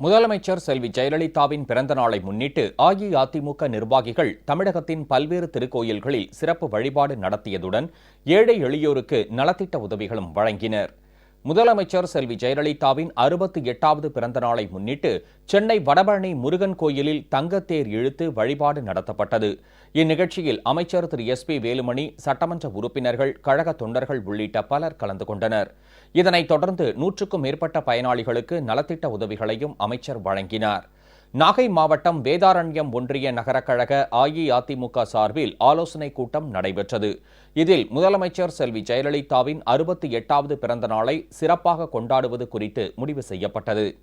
முதலமைச்சர் செல்வி ஜெயலலிதாவின் பிறந்த நாளை முன்னிட்டு அஇஅதிமுக நிர்வாகிகள் தமிழகத்தின் பல்வேறு திருக்கோயில்களில் சிறப்பு வழிபாடு நடத்தியதுடன் ஏழை எளியோருக்கு நலத்திட்ட உதவிகளும் வழங்கினர். முதலமைச்சர் செல்வி ஜெயலலிதாவின் அறுபத்தி எட்டாவது பிறந்த நாளை முன்னிட்டு சென்னை வடபழனி முருகன் கோயிலில் தங்கத்தேர் இழுத்து வழிபாடு நடத்தப்பட்டது. இந்நிகழ்ச்சியில் அமைச்சர் திரு எஸ் பி வேலுமணி சட்டமன்ற உறுப்பினர்கள் கழக தொண்டர்கள் உள்ளிட்ட பலர் கலந்து கொண்டனர். இதனைத் தொடர்ந்து நூற்றுக்கும் மேற்பட்ட பயனாளிகளுக்கு நலத்திட்ட உதவிகளையும் அமைச்சர் வழங்கினார். நாகை மாவட்டம் வேதாரண்யம் ஒன்றிய நகரக்கழக அஇஅதிமுக சார்பில் ஆலோசனைக் கூட்டம் நடைபெற்றது. இதில் முதலமைச்சர் செல்வி ஜெயலலிதாவின் அறுபத்தி எட்டாவது பிறந்த நாளை சிறப்பாக கொண்டாடுவது குறித்து முடிவு செய்யப்பட்டது.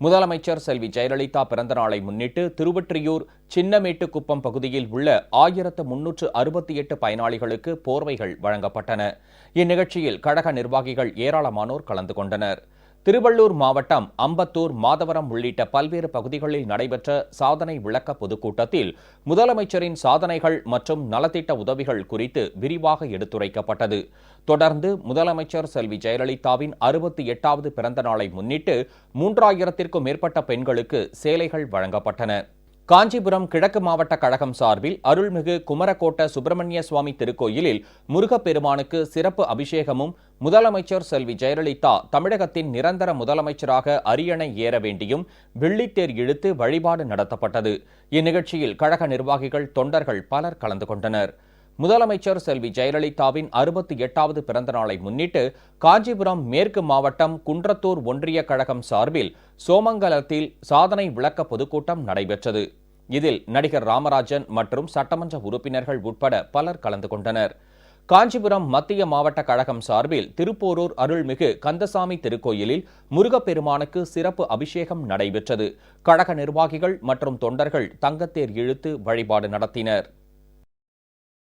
முதலமைச்சர் செல்வி ஜெயலலிதா பிறந்த நாளை முன்னிட்டு திருவொற்றியூர் சின்னமேட்டுக்குப்பம் பகுதியில் உள்ள ஆயிரத்து முன்னூற்று அறுபத்தி எட்டு பயனாளிகளுக்கு போர்வைகள் வழங்கப்பட்டன. இந்நிகழ்ச்சியில் கழக நிர்வாகிகள் ஏராளமானோர் கலந்து கொண்டனர். திருவள்ளூர் மாவட்டம் அம்பத்தூர் மாதவரம் உள்ளிட்ட பல்வேறு பகுதிகளில் நடைபெற்ற சாதனை விளக்க பொதுக்கூட்டத்தில் முதலமைச்சரின் சாதனைகள் மற்றும் நலத்திட்ட உதவிகள் குறித்து விரிவாக எடுத்துரைக்கப்பட்டது. தொடர்ந்து முதலமைச்சர் செல்வி ஜெயலலிதாவின் அறுபத்தி எட்டாவது பிறந்த நாளை முன்னிட்டு மூன்றாயிரத்திற்கும் மேற்பட்ட பெண்களுக்கு சேலைகள் வழங்கப்பட்டன. காஞ்சிபுரம் கிழக்கு மாவட்ட கழகம் சார்பில் அருள்மிகு குமரக்கோட்ட சுப்பிரமணிய சுவாமி திருக்கோயிலில் முருகப்பெருமானுக்கு சிறப்பு அபிஷேகமும் முதலமைச்சர் செல்வி ஜெயலலிதா தமிழகத்தின் நிரந்தர முதலமைச்சராக அரியணை ஏற வேண்டியும் வெள்ளித்தேர் இழுத்து வழிபாடு நடத்தப்பட்டது. இந்நிகழ்ச்சியில் கழக நிர்வாகிகள் தொண்டர்கள் பலர் கலந்து கொண்டனர். முதலமைச்சர் செல்வி ஜெயலலிதாவின் அறுபத்தி எட்டாவது பிறந்த நாளை முன்னிட்டு காஞ்சிபுரம் மேற்கு மாவட்டம் குன்றத்தூர் ஒன்றிய கழகம் சார்பில் சோமங்கலத்தில் சாதனை விளக்க பொதுக்கூட்டம் நடைபெற்றது. இதில் நடிகர் ராமராஜன் மற்றும் சட்டமன்ற உறுப்பினர்கள் உட்பட பலர் கலந்து கொண்டனர். காஞ்சிபுரம் மத்திய மாவட்ட கழகம் சார்பில் திருப்போரூர் அருள்மிகு கந்தசாமி திருக்கோயிலில் முருகப்பெருமானுக்கு சிறப்பு அபிஷேகம் நடைபெற்றது. கழக நிர்வாகிகள் மற்றும் தொண்டர்கள் தங்கத்தேர் இழுத்து வழிபாடு நடத்தினர்.